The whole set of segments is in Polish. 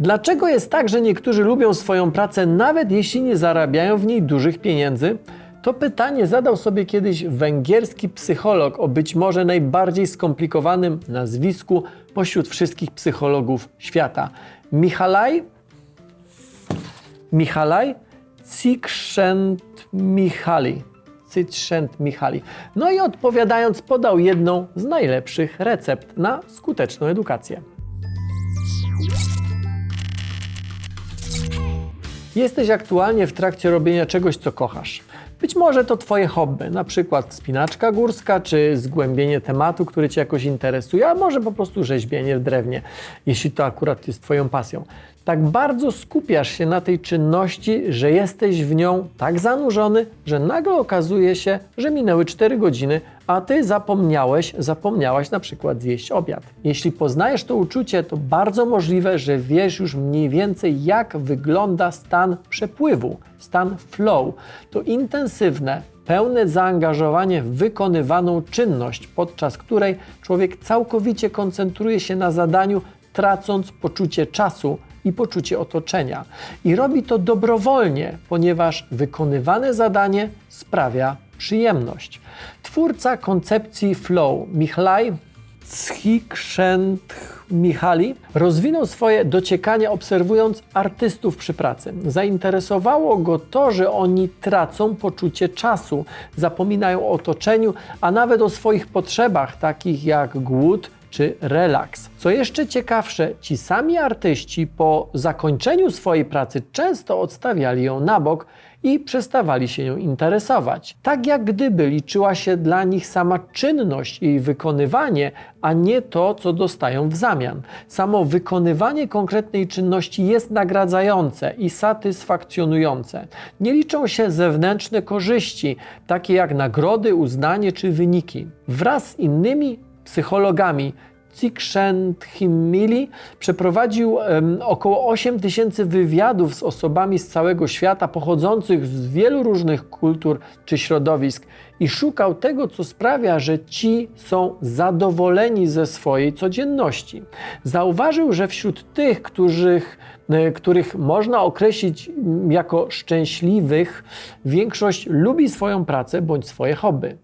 Dlaczego jest tak, że niektórzy lubią swoją pracę, nawet jeśli nie zarabiają w niej dużych pieniędzy? To pytanie zadał sobie kiedyś węgierski psycholog o być może najbardziej skomplikowanym nazwisku pośród wszystkich psychologów świata. Michalaj Michalaj Csikszentmihalyi. Csikszentmihalyi. No i odpowiadając podał jedną z najlepszych recept na skuteczną edukację. Jesteś aktualnie w trakcie robienia czegoś, co kochasz. Być może to Twoje hobby, na przykład wspinaczka górska, czy zgłębienie tematu, który Cię jakoś interesuje, a może po prostu rzeźbienie w drewnie, jeśli to akurat jest Twoją pasją. Tak bardzo skupiasz się na tej czynności, że jesteś w nią tak zanurzony, że nagle okazuje się, że minęły 4 godziny, a Ty zapomniałeś, zapomniałaś na przykład zjeść obiad. Jeśli poznajesz to uczucie, to bardzo możliwe, że wiesz już mniej więcej, jak wygląda stan przepływu, stan flow. To intensywne, pełne zaangażowanie w wykonywaną czynność, podczas której człowiek całkowicie koncentruje się na zadaniu, tracąc poczucie czasu i poczucie otoczenia. I robi to dobrowolnie, ponieważ wykonywane zadanie sprawia przyjemność. Twórca koncepcji flow, Michlaj Csikszentmihalyi rozwinął swoje dociekanie obserwując artystów przy pracy. Zainteresowało go to, że oni tracą poczucie czasu, zapominają o otoczeniu, a nawet o swoich potrzebach, takich jak głód czy relaks. Co jeszcze ciekawsze, ci sami artyści po zakończeniu swojej pracy często odstawiali ją na bok i przestawali się nią interesować. Tak jak gdyby liczyła się dla nich sama czynność i jej wykonywanie, a nie to, co dostają w zamian. Samo wykonywanie konkretnej czynności jest nagradzające i satysfakcjonujące. Nie liczą się zewnętrzne korzyści, takie jak nagrody, uznanie czy wyniki. Wraz z innymi psychologami Csikszentmihalyi przeprowadził um, około 8 tysięcy wywiadów z osobami z całego świata pochodzących z wielu różnych kultur czy środowisk i szukał tego, co sprawia, że ci są zadowoleni ze swojej codzienności. Zauważył, że wśród tych, których, których można określić jako szczęśliwych, większość lubi swoją pracę bądź swoje hobby.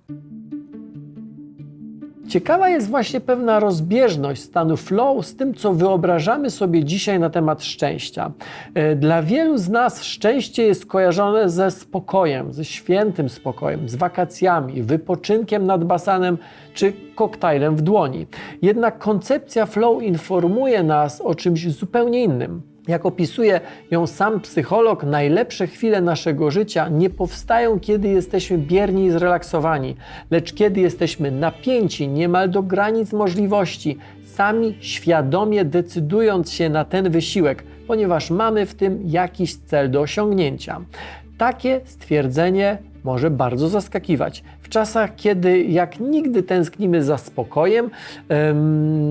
Ciekawa jest właśnie pewna rozbieżność stanu flow z tym, co wyobrażamy sobie dzisiaj na temat szczęścia. E, dla wielu z nas szczęście jest kojarzone ze spokojem, ze świętym spokojem, z wakacjami, wypoczynkiem nad basenem czy koktajlem w dłoni. Jednak koncepcja flow informuje nas o czymś zupełnie innym. Jak opisuje ją sam psycholog, najlepsze chwile naszego życia nie powstają, kiedy jesteśmy bierni i zrelaksowani, lecz kiedy jesteśmy napięci niemal do granic możliwości, sami świadomie decydując się na ten wysiłek, ponieważ mamy w tym jakiś cel do osiągnięcia. Takie stwierdzenie może bardzo zaskakiwać. W czasach, kiedy jak nigdy tęsknimy za spokojem,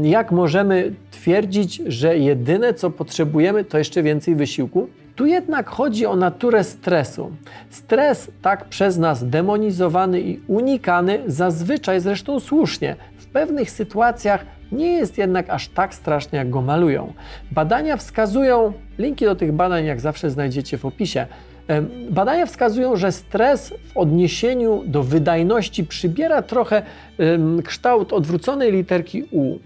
jak możemy twierdzić, że jedyne co potrzebujemy to jeszcze więcej wysiłku? Tu jednak chodzi o naturę stresu. Stres, tak przez nas demonizowany i unikany, zazwyczaj zresztą słusznie, w pewnych sytuacjach nie jest jednak aż tak straszny, jak go malują. Badania wskazują, linki do tych badań jak zawsze znajdziecie w opisie, Badania wskazują, że stres w odniesieniu do wydajności przybiera trochę kształt odwróconej literki U.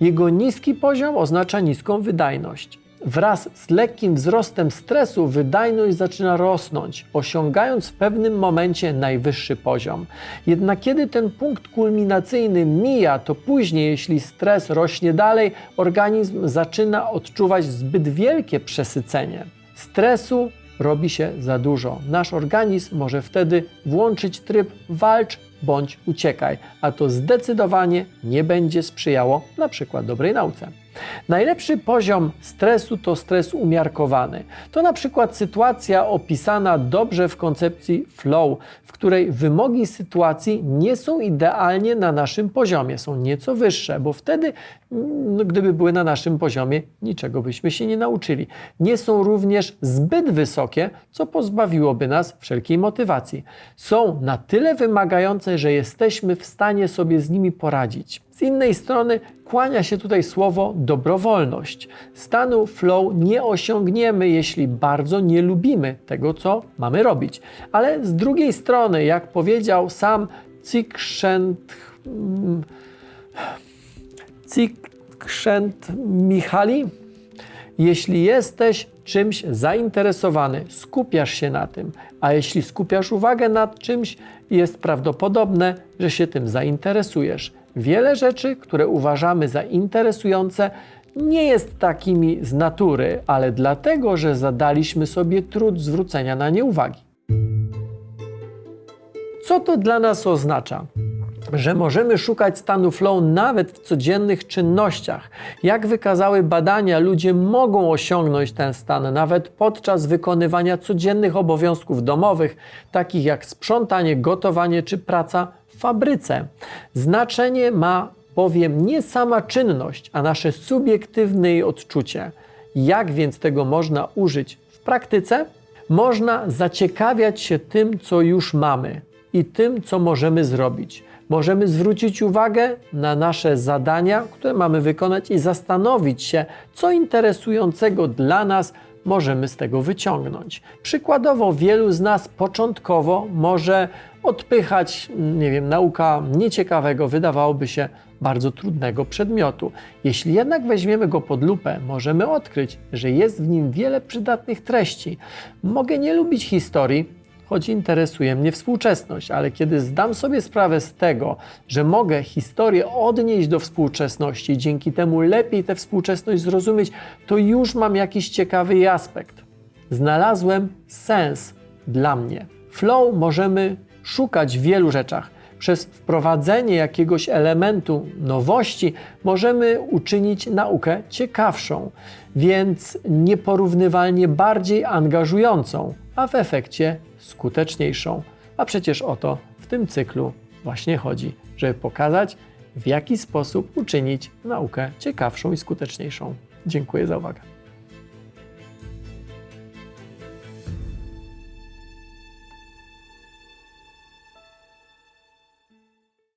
Jego niski poziom oznacza niską wydajność. Wraz z lekkim wzrostem stresu wydajność zaczyna rosnąć, osiągając w pewnym momencie najwyższy poziom. Jednak kiedy ten punkt kulminacyjny mija, to później, jeśli stres rośnie dalej, organizm zaczyna odczuwać zbyt wielkie przesycenie. Stresu robi się za dużo. Nasz organizm może wtedy włączyć tryb walcz bądź uciekaj, a to zdecydowanie nie będzie sprzyjało na przykład dobrej nauce. Najlepszy poziom stresu to stres umiarkowany. To na przykład sytuacja opisana dobrze w koncepcji flow, w której wymogi sytuacji nie są idealnie na naszym poziomie, są nieco wyższe, bo wtedy, no, gdyby były na naszym poziomie, niczego byśmy się nie nauczyli. Nie są również zbyt wysokie, co pozbawiłoby nas wszelkiej motywacji. Są na tyle wymagające, że jesteśmy w stanie sobie z nimi poradzić. Z innej strony kłania się tutaj słowo dobrowolność. Stanu flow nie osiągniemy, jeśli bardzo nie lubimy tego, co mamy robić. Ale z drugiej strony, jak powiedział sam Csikszent, Csikszent Michali, jeśli jesteś czymś zainteresowany, skupiasz się na tym, a jeśli skupiasz uwagę nad czymś, jest prawdopodobne, że się tym zainteresujesz. Wiele rzeczy, które uważamy za interesujące, nie jest takimi z natury, ale dlatego, że zadaliśmy sobie trud zwrócenia na nie uwagi. Co to dla nas oznacza? Że możemy szukać stanu flow nawet w codziennych czynnościach. Jak wykazały badania, ludzie mogą osiągnąć ten stan nawet podczas wykonywania codziennych obowiązków domowych, takich jak sprzątanie, gotowanie czy praca w fabryce. Znaczenie ma bowiem nie sama czynność, a nasze subiektywne jej odczucie. Jak więc tego można użyć w praktyce? Można zaciekawiać się tym, co już mamy i tym, co możemy zrobić. Możemy zwrócić uwagę na nasze zadania, które mamy wykonać i zastanowić się, co interesującego dla nas możemy z tego wyciągnąć. Przykładowo, wielu z nas początkowo może odpychać, nie wiem, nauka nieciekawego, wydawałoby się bardzo trudnego przedmiotu. Jeśli jednak weźmiemy go pod lupę, możemy odkryć, że jest w nim wiele przydatnych treści. Mogę nie lubić historii, choć interesuje mnie współczesność, ale kiedy zdam sobie sprawę z tego, że mogę historię odnieść do współczesności, dzięki temu lepiej tę współczesność zrozumieć, to już mam jakiś ciekawy aspekt. Znalazłem sens dla mnie. Flow możemy szukać w wielu rzeczach. Przez wprowadzenie jakiegoś elementu nowości możemy uczynić naukę ciekawszą, więc nieporównywalnie bardziej angażującą, a w efekcie skuteczniejszą. A przecież o to w tym cyklu właśnie chodzi, żeby pokazać, w jaki sposób uczynić naukę ciekawszą i skuteczniejszą. Dziękuję za uwagę.